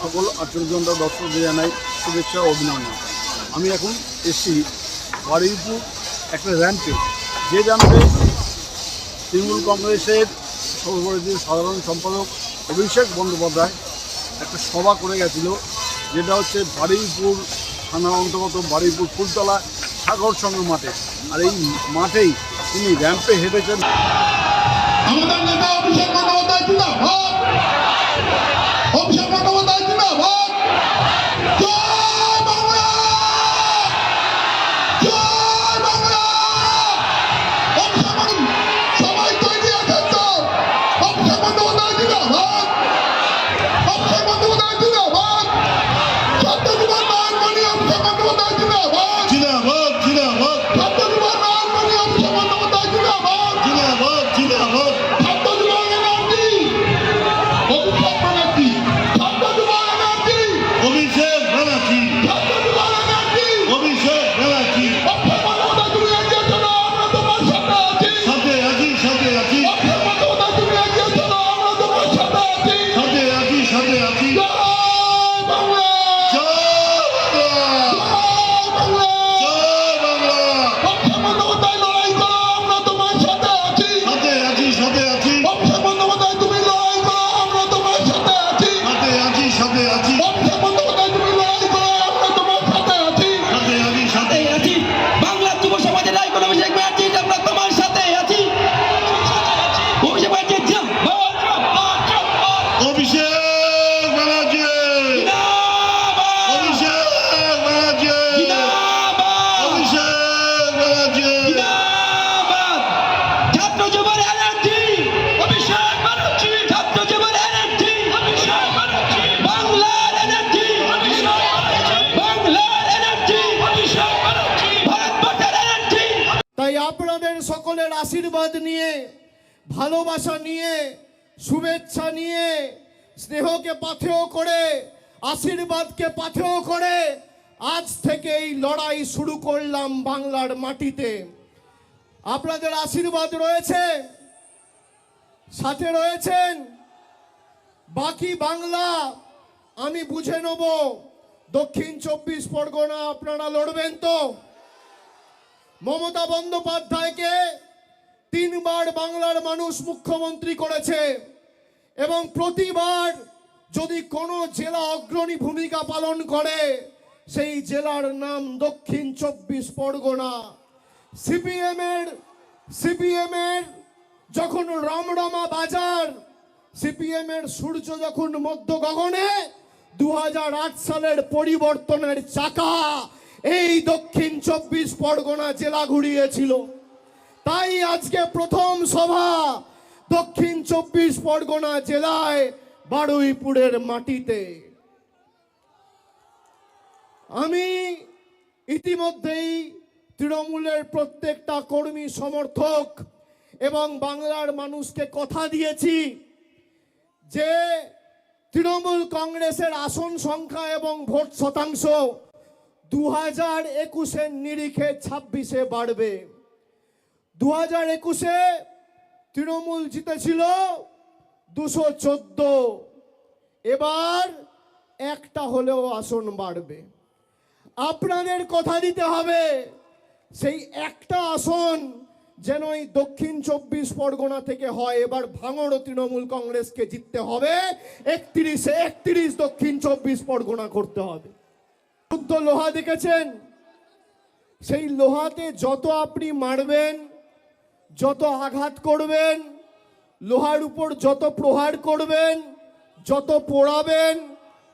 সকল আচরণজনতা দর্শকদের জানাই শুভেচ্ছা ও অভিনন্দন। আমি এখন এসছি বারুইপুর একটা র্যাম্পে। যে র্যাম্পে তৃণমূল কংগ্রেসের সর্বভারতীয় সাধারণ সম্পাদক অভিষেক বন্দ্যোপাধ্যায় একটা সভা করে গেছিল, যেটা হচ্ছে বারুইপুর থানার অন্তর্গত বারুইপুর ফুলতলা সাগর সঙ্গ মাঠে। আর এই মাঠেই তিনি র্যাম্পে হেঁটেছেন। আমাদের নেতা অভিষেক বন্দ্যোপাধ্যায় আপনাদের সকলের আশীর্বাদ নিয়ে, ভালোবাসা নিয়ে, শুভেচ্ছা নিয়ে, স্নেহকে পাথেয় করে, আশীর্বাদকে পাথেয় করে আজ থেকে এই লড়াই শুরু করলাম বাংলার মাটিতে। আপনাদের আশীর্বাদ রয়েছে? সাথে রয়েছেন? বাকি বাংলা, আমি বুঝে নেব। দক্ষিণ চব্বিশ পরগনা, আপনারা লড়বেন তো? মমতা বন্দ্যোপাধ্যায়কে তিনবার বাংলার মানুষ মুখ্যমন্ত্রী করেছে এবং প্রতিবার যদি কোনো জেলা অগ্রণী ভূমিকা পালন করে, সেই জেলার নাম দক্ষিণ চব্বিশ পরগনা। সিপিএম এর সিপিএম এর যখন রমরমা বাজার সিপিএম এর সূর্য যখন মধ্য গগনে দু হাজার আট সালের পরিবর্তনের চাকা এই দক্ষিণ চব্বিশ পরগনা জেলা ঘুরিয়েছিল। তাই আজকে প্রথম সভা দক্ষিণ চব্বিশ পরগনা জেলায় বারুইপুরের মাটিতে। আমি ইতিমধ্যেই তৃণমূলের প্রত্যেকটা কর্মী সমর্থক এবং বাংলার মানুষকে কথা দিয়েছি যে তৃণমূল কংগ্রেসের আসন সংখ্যা এবং ভোট শতাংশ দু হাজার একুশের নিরিখে ছাব্বিশে বাড়বে। দু হাজার একুশে তৃণমূল জিতেছিল দুশো চোদ্দ। এবার একটা হলেও আসন বাড়বে। আপনাদের কথা দিতে হবে, সেই একটা আসন যেন এই দক্ষিণ চব্বিশ পরগনা থেকে হয়। এবার ভাঙড় তৃণমূল কংগ্রেসকে জিততে হবে, একত্রিশে একত্রিশ দক্ষিণ চব্বিশ পরগনা করতে হবে। শুদ্ধ লোহা দেখেছেন? সেই লোহাতে যত আপনি মারবেন, যত আঘাত করবেন, লোহার উপর যত প্রহার করবেন, যত পোড়াবেন,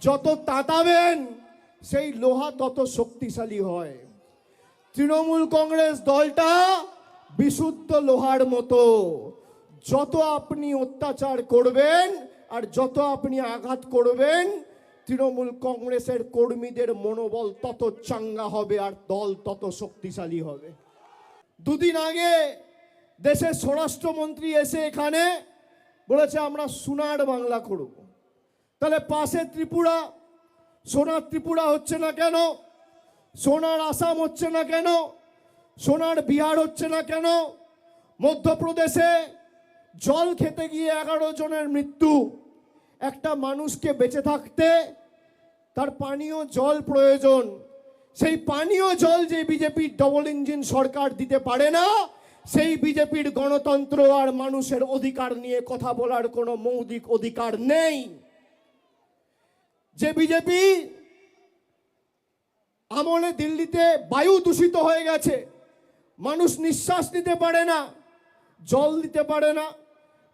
যত তাতাবেন, সেই লোহা তত শক্তিশালী হয়। তৃণমূল কংগ্রেস দলটা বিশুদ্ধ লোহার মতো। যত আপনি অত্যাচার করবেন আর যত আপনি আঘাত করবেন তৃণমূল কংগ্রেসের কর্মীদের মনোবল তত চাঙ্গা হবে আর দল তত শক্তিশালী হবে। দুদিন আগে দেশের স্বরাষ্ট্রমন্ত্রী এসে এখানে বলেছে, আমরা সোনার বাংলা করব। তাহলে পাশে ত্রিপুরা, সোনার ত্রিপুরা হচ্ছে না কেন? সোনার আসাম হচ্ছে না কেন? সোনার বিহার হচ্ছে না কেন? মধ্যপ্রদেশে জল খেতে গিয়ে এগারো জনের মৃত্যু। একটা মানুষকে বেঁচে থাকতে তার পানীয় জল প্রয়োজন। সেই পানীয় জল যে বিজেপির ডবল ইঞ্জিন সরকার দিতে পারে না, সেই বিজেপির গণতন্ত্র আর মানুষের অধিকার নিয়ে কথা বলার কোনো মৌলিক অধিকার নেই। যে বিজেপি আমলে দিল্লিতে বায়ু দূষিত হয়ে গেছে, মানুষ নিঃশ্বাস নিতে পারে না, জল দিতে পারে না,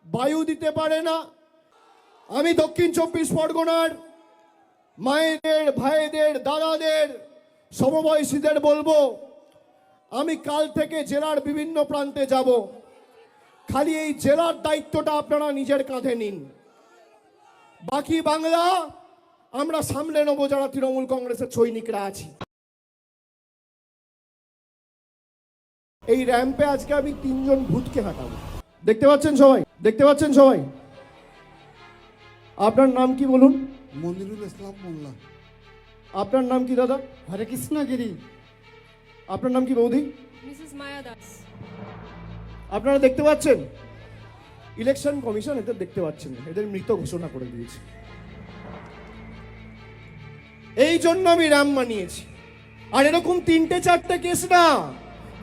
বায়ু দিতে পারে না আমি দক্ষিণ চব্বিশ পরগনার মায়েদের, ভাইদের, দাদাদের, সমবয়সীদের বলব, আমি কাল থেকে জেলার বিভিন্ন প্রান্তে যাব। খালি এই জেলার দায়িত্বটা আপনারা নিজের কাঁধে নিন। বাকি বাংলা, আমরা সামলে নেব যারা তৃণমূল কংগ্রেসের সৈনিকরা আছি। এই র্যাম্পে আজকে আমি তিনজন ভূতকে হাঁটাবো। দেখতে পাচ্ছেন সবাই? দেখতে পাচ্ছেন সবাই? আপনার নাম কি বলুন? মনিরুল ইসলাম মোল্লা। আপনার নাম কি দাদা? হরে কৃষ্ণ গিরি আপনার নাম কি বৌদি? Mrs. Maya Das. আপনারা দেখতে পাচ্ছেন? ইলেকশন কমিশন এদের দেখতে পাচ্ছেন না এদের মৃত ঘোষণা করে দিয়েছে। এই জন্য আমি র্যাম মানিয়েছি। আর এরকম তিনটে চারটে কেস না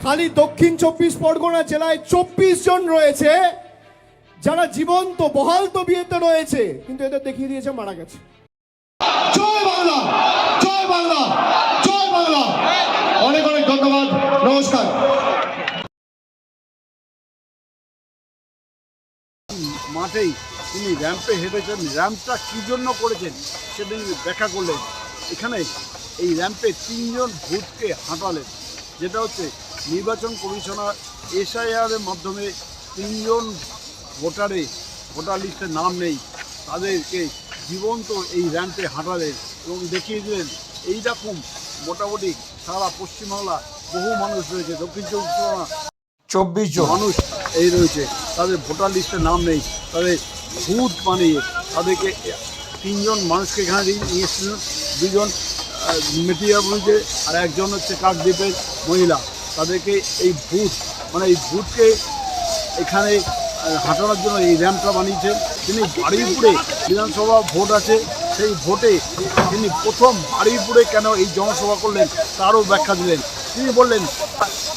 খালি দক্ষিণ চব্বিশ পরগনা জেলায় চব্বিশ জন রয়েছে যারা জীবন্ত বহাল তবিয়েতে রয়েছে কিন্তু এদের দেখিয়ে দিয়েছে মারা গেছে। জয় বাংলা! জয় বাংলা! জয় বাংলা! অনেক অনেক ধন্যবাদ। নমস্কার। মাঠেই তিনি র্যাম্পে হেঁটেছেন। র্যাম্পটা কী জন্য করেছেন সেটা তিনি ব্যাখ্যা করলেন। এখানে এই র্যাম্পে তিনজন ভূতকে হাঁটালেন। যেটা হচ্ছে নির্বাচন কমিশনার এসআইআরের মাধ্যমে তিনজন ভোটারে ভোটার লিস্টে নাম নেই। তাদেরকে জীবন্ত এই র্যাম্পে হাঁটালেন এবং দেখিয়ে দিলেন এই রকম মোটামুটি সারা পশ্চিমবাংলা বহু মানুষ রয়েছে দক্ষিণ চব্বিশ পরগনা চব্বিশ জন। মানুষ এই রয়েছে। তাদের ভোটার লিস্টে নাম নেই তাদের ভূত বানিয়ে তাদেরকে তিনজন মানুষকে এখানে নিয়ে এসেছিলেন দুজন মেটিয়াবুজে আর একজন হচ্ছে কাকদ্বীপের মহিলা। তাদেরকে এই ভূত মানে এই ভূতকে এখানে হাঁটানোর জন্য এই র্যাম্পটা বানিয়েছেন। তিনি বারুইপুরে বিধানসভা ভোট আছে, সেই ভোটে তিনি প্রথম বারুইপুরে কেন এই জনসভা করলেন তারও ব্যাখ্যা দিলেন। তিনি বললেন,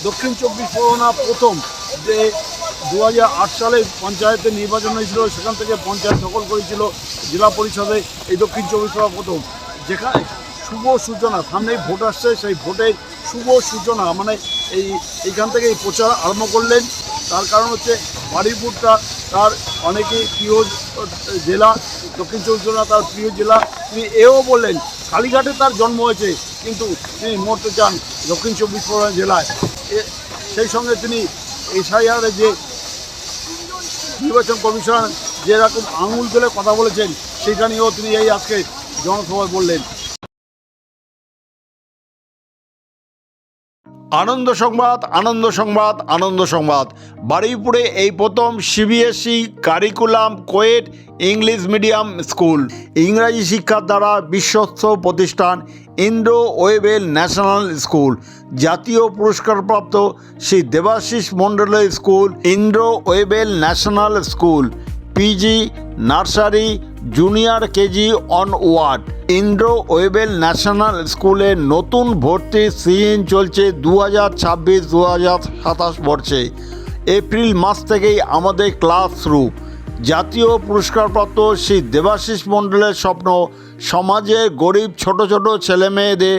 দক্ষিণ চব্বিশ পরগনা প্রথম যে দু হাজার আট সালে পঞ্চায়েতের নির্বাচন হয়েছিল, সেখান থেকে পঞ্চায়েত দখল করেছিল জেলা পরিষদে এই দক্ষিণ চব্বিশ পরগনা প্রথম। যেখানে শুভ সূচনা, সামনেই ভোট আসছে, সেই ভোটের শুভ সূচনা মানে এই এইখান থেকে এই প্রচার আরম্ভ করলেন। তার কারণ হচ্ছে বারুইপুরটা তার অনেকেই প্রিয় জেলা, দক্ষিণ চব্বিশ পরগনা তার প্রিয় জেলা। তিনি এও বললেন, কালীঘাটে তার জন্ম হয়েছে, কিন্তু তিনি মরতে চান দক্ষিণ চব্বিশ পরগনা জেলায়। সেই সঙ্গে তিনি এসআইআরে যে নির্বাচন কমিশন যেরকম আঙুল তুলে কথা বলেছেন, সেটা নিয়েও তিনি এই আজকে জনসভায় বললেন। আনন্দ সংবাদ আনন্দ সংবাদ আনন্দ সংবাদ। বারুইপুরে এই প্রথম CBSE curriculum coed English medium school ইংরাজি শিক্ষার দ্বারা বিশ্বস্ত প্রতিষ্ঠান ইন্ডো ওয়েবেল ন্যাশনাল স্কুল জাতীয় পুরস্কারপ্রাপ্ত শ্রী দেবাশিস মণ্ডলের school Indo Webel National school PG, nursery, junior KG onward. Indo Webel National স্কুলে নতুন ভর্তি সিজন চলছে দু হাজার ছাব্বিশ দু হাজার সাতাশ বর্ষে। এপ্রিল মাস থেকেই আমাদের ক্লাস শুরু। জাতীয় পুরস্কারপ্রাপ্ত শ্রী দেবাশিস মণ্ডলের স্বপ্ন সমাজের গরিব ছোট ছোট ছেলেমেয়েদের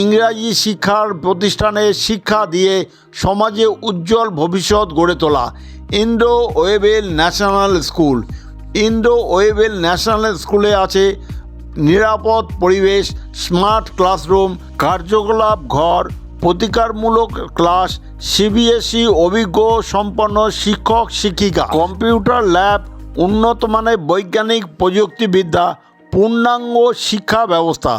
ইংরাজি শিক্ষার প্রতিষ্ঠানে শিক্ষা দিয়ে সমাজে উজ্জ্বল ভবিষ্যৎ গড়ে তোলা Indo Webel National school. Indo Webel National স্কুলে আছে নিরাপদ পরিবেশ, স্মার্ট ক্লাসরুম, কার্যকলাপ ঘর, প্রতিকারমূলক ক্লাস, সিবিএসই অভিজ্ঞ সম্পন্ন শিক্ষক শিক্ষিকা, কম্পিউটার ল্যাব, উন্নত মানের বৈজ্ঞানিক প্রযুক্তিবিদ্যা, পূর্ণাঙ্গ শিক্ষা ব্যবস্থা।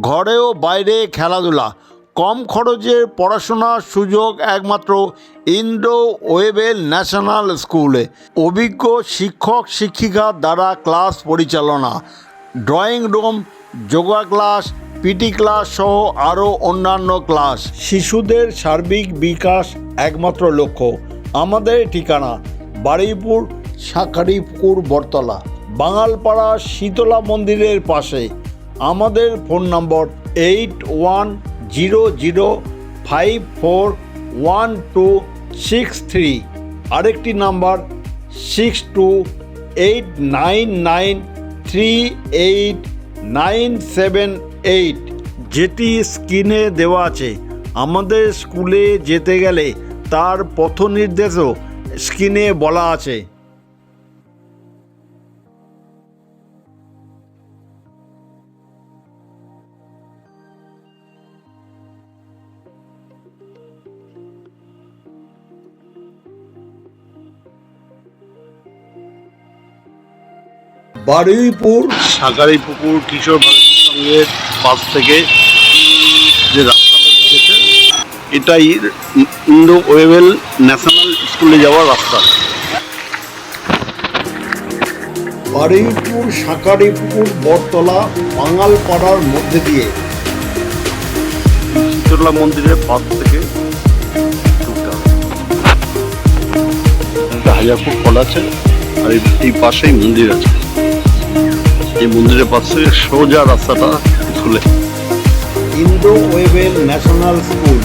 ঘরে ও বাইরে খেলাধুলা। কম খরচে পড়াশোনার সুযোগ একমাত্র ইন্ডো ওয়েবেল ন্যাশনাল স্কুলে। অভিজ্ঞ শিক্ষক শিক্ষিকার দ্বারা ক্লাস পরিচালনা। Drawing room, yoga class, PT class সহ আরও অন্যান্য ক্লাস। শিশুদের সার্বিক বিকাশ একমাত্র লক্ষ্য। আমাদের ঠিকানা বারুইপুর শাকারিপুর বটতলা। বাঙালপাড়া শীতলা মন্দিরের পাশে। আমাদের phone number eight one zero zero five four one two six three আরেকটি number six two eight nine nine three eight nine seven eight যেটি স্ক্রিনে দেওয়া আছে। আমাদের স্কুলে যেতে গেলে তার পথ নির্দেশও স্ক্রিনে বলা আছে। বারুইপুর। সাগারি পুকুর কিশোর ভারতীর সঙ্গে পাশ থেকে যে রাস্তাটা এটাই ইন্দো ওয়েবেল ন্যাশনাল স্কুলে যাওয়ার রাস্তা। বারুইপুর সাঁকারিপুকুর বটতলা বাঙালপাড়ার মধ্যে দিয়ে। শীতলা মন্দিরের পাশ থেকে হাজার ফুট কল আছে আর এই পাশেই মন্দির আছে। এই মন্দিরের পাশে সোজা রাস্তাটা খুলে। Indo Webel national school